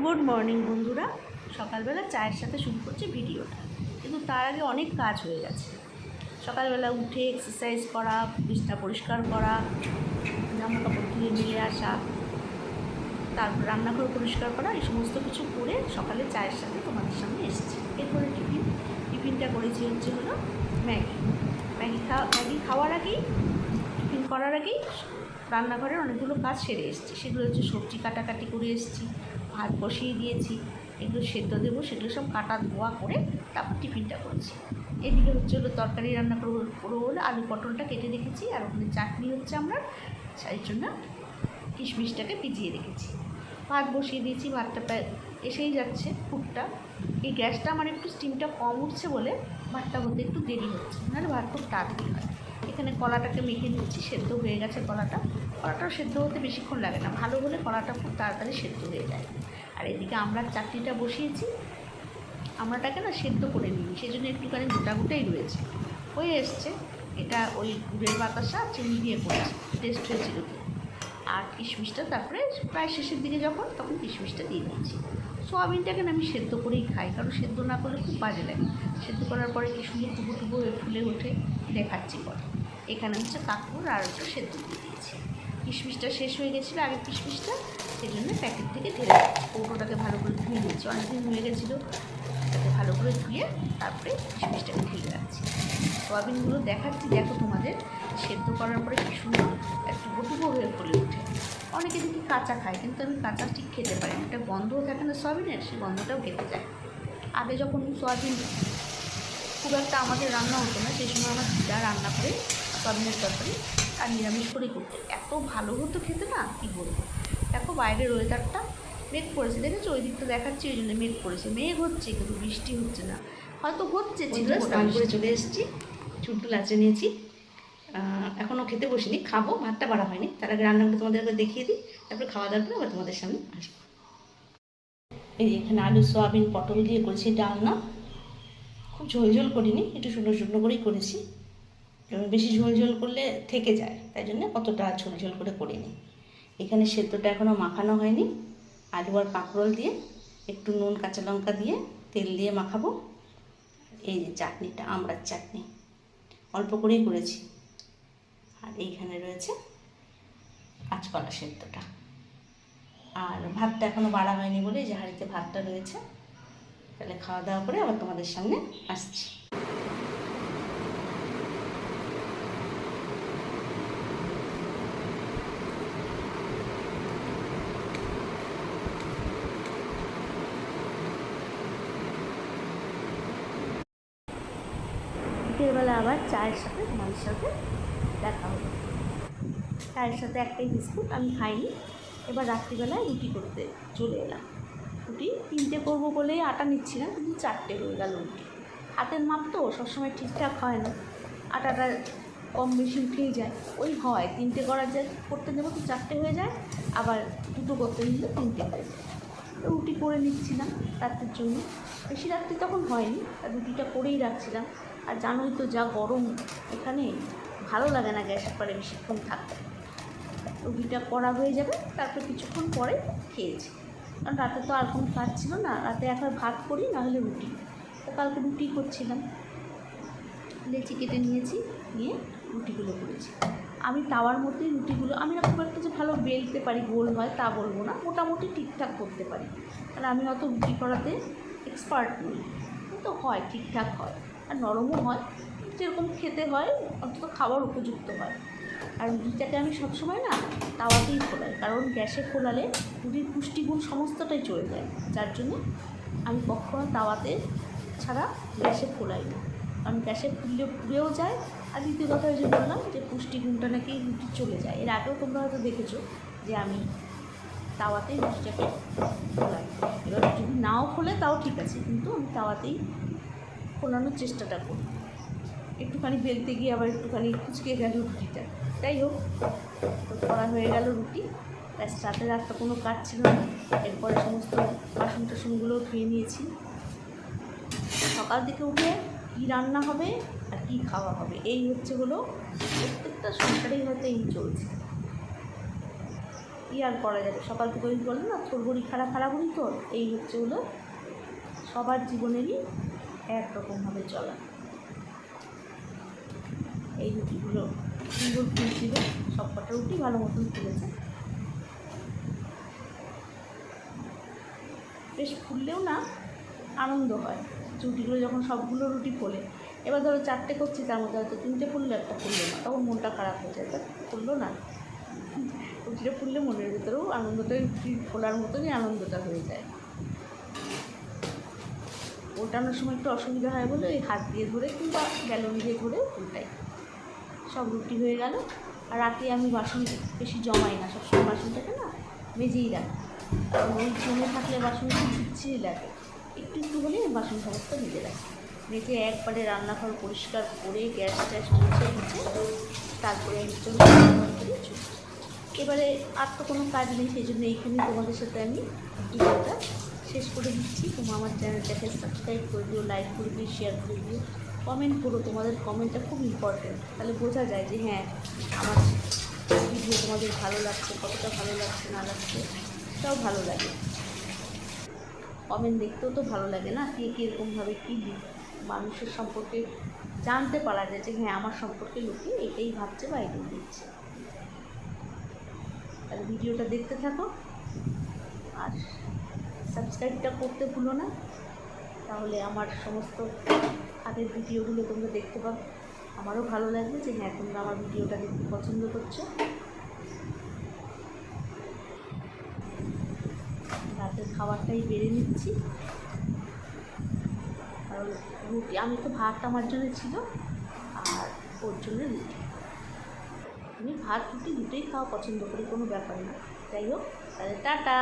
Good morning বন্ধুরা। সকালবেলা চায়ের সাথে শুরু করছি ভিডিওটা। কিন্তু তার আগে অনেক কাজ হয়ে গেছে। সকালবেলা উঠে এক্সারসাইজ করা, বিছনা পরিষ্কার করা জামা কাপড় ধুয়ে মিলে আসা, তারপর রান্নাঘর পরিষ্কার করা, এই সমস্ত কিছু করে সকালে চায়ের সাথে তোমাদের সামনে এসেছি। এরপরে টিফিন। টিফিনটা করেছি হচ্ছে হলো ম্যাগি। ম্যাগি খাওয়া ম্যাগি খাওয়ার আগেই, টিফিন করার আগেই রান্নাঘরের অনেকগুলো কাজ সেরে এসেছি। সেগুলো হচ্ছে সবজি কাটাকাটি করে এসেছি। ভাত বসিয়ে দিয়েছি, এগুলো সেদ্ধ দেবো, সেগুলো সব কাটা ধোয়া করে তারপর টিফিনটা করেছি। এদিকে হচ্ছে হলো তরকারি রান্না করব করব বলে আলু পটলটা কেটে রেখেছি, আর ওখানে চাটনি হচ্ছে আমরা, সেই জন্য কিশমিশটাকে ভিজিয়ে রেখেছি। ভাত বসিয়ে দিয়েছি, ভাতটা প্রায় এসেই যাচ্ছে ফুটটা এই গ্যাসটা আমার একটু স্টিমটা কম উঠছে বলে ভাতটা হতে একটু দেরি হচ্ছে, নাহলে ভাত খুব তাড়াতাড়ি হয়। এখানে কলাটাকে মেখে নিচ্ছি সেদ্ধ হয়ে গেছে কলাটা। কলাটাও সেদ্ধ হতে বেশিক্ষণ লাগে না, ভালো হলে কলাটা খুব তাড়াতাড়ি সেদ্ধ হয়ে যায়। আর এদিকে আমরা চাটনিটা বসিয়েছি আমরাটাকে না সেদ্ধ করে নিই সেই জন্য একটুখানি গোটা গোটাই রয়েছে। হয়ে এসছে, এটা ওই গুড়ের বাতাসা চিনি দিয়ে করেছি টেস্ট হয়েছিল আর কিশমিশটা তারপরে প্রায় শেষের দিকে যখন, তখন কিশমিশটা দিয়ে দিয়েছি। সোয়াবিনটাকে আমি সেদ্ধ করেই খাই, কারণ সেদ্ধ না করলে খুব বাজে লাগে। সেদ্ধ করার পরে কি সুন্দর টুকু টুকু ফুলে ওঠে, দেখাচ্ছি পরে। এখানে হচ্ছে কাকুর আর হচ্ছে সেদ্ধ দিয়ে দিয়েছি। কিশমিশটা শেষ হয়ে গেছিল, আগে কিশমিশটা সেই জন্য প্যাকেট থেকে ঢেলে কৌটোটাকে ভালো করে ধুয়ে নিয়েছি, অনেকদিন হয়ে গেছিল। তাকে ভালো করে ধুয়ে তারপরে কিশমিশটাকে ঢেলে রাখছি। সোয়াবিনগুলো দেখাচ্ছি, দেখো তোমাদের। সেদ্ধ করার পরে কি সুন্দর, একটু গটুকো হয়ে ফুলে ওঠে। অনেকে দেখি কাঁচা খায় কিন্তু আমি কাঁচা ঠিক খেতে পারি না। একটা গন্ধও থাকে না সয়াবিনের সেই গন্ধটাও খেতে যায়। আগে যখন সয়াবিন খুব একটা আমাদের রান্না হতো না সেই সময় আমার দিদা রান্না করে সয়াবিনের তরকারি আর নিরামিষ করেই করতো এত ভালো হতো খেতে না কী বলব? দেখো বাইরের ওয়েদারটা মেঘ পড়েছে দেখেছ? ওই দিকটা দেখাচ্ছি ওই জন্য মেঘ পড়েছে মেঘ হচ্ছে কিন্তু বৃষ্টি হচ্ছে না। হয়তো হচ্ছে স্নান করে চলে এসেছি। চুলটু লাচে নিয়েছি। এখনও খেতে বসিনি, খাব, ভাতটা বাড়া হয়নি। তার আগে রান্নাগুলো তোমাদেরকে দেখিয়ে দিই, তারপরে খাওয়া দাওয়ার পরে আবার তোমাদের সামনে আসব। এই এখানে আলু, সোয়াবিন, পটল দিয়ে করেছি ডালনা। খুব ঝোল ঝোল করিনি, একটু শুকনো শুকনো করেই করেছি। বেশি ঝোল ঝোল করলে থেকে যায়, তাই জন্য অতটা ঝোল ঝোল করে করিনি। এখানে সেদ্ধটা এখনও মাখানো হয়নি। আলু আর কাঁকরোল দিয়ে একটু নুন, কাঁচা লঙ্কা দিয়ে তেল দিয়ে মাখাবো। এই যে চাটনিটা, আমড়ার চাটনি। অল্প করেই করেছি। এইখানে রয়েছে কাঁচকলা সেদ্ধটা। আর ভাতটা এখনও বাড়া হয়নি বলে যে হাঁড়িতে ভাতটা রয়েছে। তাহলে খাওয়া দাওয়া করে আবার তোমাদের সামনে আসছি। বিকেলবেলা আবার চায়ের সাথে তোমাদের সাথে দেখা হলো চায়ের সাথে একটাই বিস্কুট, আমি খাইনি। এবার রাত্রিবেলায় রুটি করতে চলে এলাম। রুটি তিনটে করব বলেই আটা নিচ্ছি না কিন্তু চারটে হয়ে গেল রুটি। হাতের মাপ তো সবসময় ঠিকঠাক হয় না। আটাটা কম বেশি উঠেই যায়। ওই হয়, তিনটে করার যে করতে দেবো তো চারটে হয়ে যায়। আবার দুটো করতে নিলে তিনটে হয়ে যায়। রুটি করে নিচ্ছিলাম রাত্রের জন্য। বেশি রাত্রি তখন হয়নি রুটিটা করেই রাখছিলাম। আর জানোই তো যা গরম এখানে। ভালো লাগে না গ্যাসের পরে বেশিক্ষণ থাকতে। রুটিটা করা হয়ে যাবে, তারপর কিছুক্ষণ পরে খেয়েছি। কারণ রাতে তো আর কোনো কাজ ছিল না, রাতে একবার ভাত করি, নাহলে রুটি। তো কালকে রুটি করছিলাম। লেচি কেটে নিয়েছি, নিয়ে রুটিগুলো করেছি। আমি তাওয়ার মধ্যেই রুটিগুলো, আমি না খুব একটা যে ভালো বেলতে পারি, গোল হয় তা বলব না, মোটামুটি ঠিকঠাক করতে পারি। কারণ আমি অত রুটি করাতে এক্সপার্ট নই। তো হয়, ঠিকঠাক হয়। আর নরমও হয় যেরকম খেতে হয়, অন্তত খাওয়ার উপযুক্ত হয়। আর রুটিটাকে আমি সবসময় না তাওয়াতেই খোলাই কারণ গ্যাসে খোলালে রুটির পুষ্টিগুণ সমস্তটাই চলে যায়। যার জন্য আমি কখনো তাওয়াতে ছাড়া গ্যাসে খোলাই না। কারণ গ্যাসে ফুললে পুড়েও যায়, আর দ্বিতীয় কথা যে বললাম যে পুষ্টিগুণটা নাকি রুটি চলে যায়। এর আগেও তোমরা হয়তো দেখেছ যে আমি তাওয়াতেই রুটিটাকে খোলাই এবার যদি নাও খোলে তাও ঠিক আছে, কিন্তু আমি তাওয়াতেই খোলানোর চেষ্টাটা করি একটুখানি বেলতে গিয়ে আবার একটুখানি কুচকে গেল রুটিটা। যাই হোক করা হয়ে গেল রুটি। ব্যাস রাতে রাতটা কোনো কাজ ছিল না। এরপরে সমস্ত বাসন টাসনগুলো ধুয়ে নিয়েছি। সকাল দিকে উঠে কী রান্না হবে আর কী খাওয়া হবে, এই হচ্ছে হলো প্রত্যেকটা সংসারেই হয়তো এই চলছে। কী আর করা যাবে? সকাল থেকে ওই বলে না তোর বড়ি খাড়া খাড়া বড়ি তোর? এই হচ্ছে হলো সবার জীবনেরই একরকমভাবে চলা। এই রুটিগুলো সুন্দর ফুলছিল সব কটা রুটি ভালো মতন ফুলেছে। বেশ ফুললেও না আনন্দ হয় রুটিগুলো যখন সবগুলো রুটি ফোলে। এবার ধরো চারটে করছি, তার মধ্যে হয়তো তিনটে ফুললো একটা ফুললো না, তখন মনটা খারাপ হয়ে যায়, তা ফুললো না। রুটিটা ফুললে মনের ভেতরেও আনন্দটা রুটি ফোলার মতনই আনন্দটা হয়ে যায়। ওটানোর সময় একটু অসুবিধা হয় বলে ওই হাত দিয়ে ধরে কিংবা গ্যালন দিয়ে ধরে উল্টাই সব রুটি হয়ে গেল। আর রাতে আমি বাসন বেশি জমাই না, সবসময় বাসনটাকে না মেজেই রাখি। ওই জমে থাকলে বাসন খুব লাগে। একটু একটু হলে বাসন সমস্ত মেজে রাখি। মেজে একবারে রান্নাঘর পরিষ্কার করে গ্যাস ট্যাস মুছে মুছে তারপরে ছুটি এবারে আর তো কোনো কাজ নেই, সেই জন্য এইখানে তোমাদের সাথে আমি ভিডিওটা শেষ করে দিচ্ছি। তোমার আমার চ্যানেলটাকে সাবস্ক্রাইব করে দিও লাইক করে দিও শেয়ার করে দিও। কমেন্ট করো, তোমাদের কমেন্টটা খুব ইম্পর্টেন্ট তাহলে বোঝা যায় যে হ্যাঁ আমার ভিডিও তোমাদের ভালো লাগছে, কতটা ভালো লাগছে, না লাগছে, সেটাও ভালো লাগে। কমেন্ট দেখতেও তো ভালো লাগে না, কে কীরকমভাবে কী মানুষের সম্পর্কে জানতে পারা যায় যে হ্যাঁ আমার সম্পর্কে লোকে এটাই ভাবছে বা এটাই দিচ্ছে। তাহলে ভিডিওটা দেখতে থাকো, আর সাবস্ক্রাইবটা করতে ভুলো না। তাহলে আমার সমস্ত আগের ভিডিওগুলো তোমরা দেখতে পাবে আমারও ভালো লাগবে যে হ্যাঁ তোমরা আমার ভিডিওটা দেখতে পছন্দ করছ। রাতের খাবারটাই বেড়ে নিচ্ছি। কারণ রুটি, আমি তো ভাত আমার জন্য ছিল, আর ওর জন্য রুটি। আমি ভাত, রুটি দুটোই খাওয়া পছন্দ করি, কোনো ব্যাপার না। যাই হোক, তাহলে টাটা।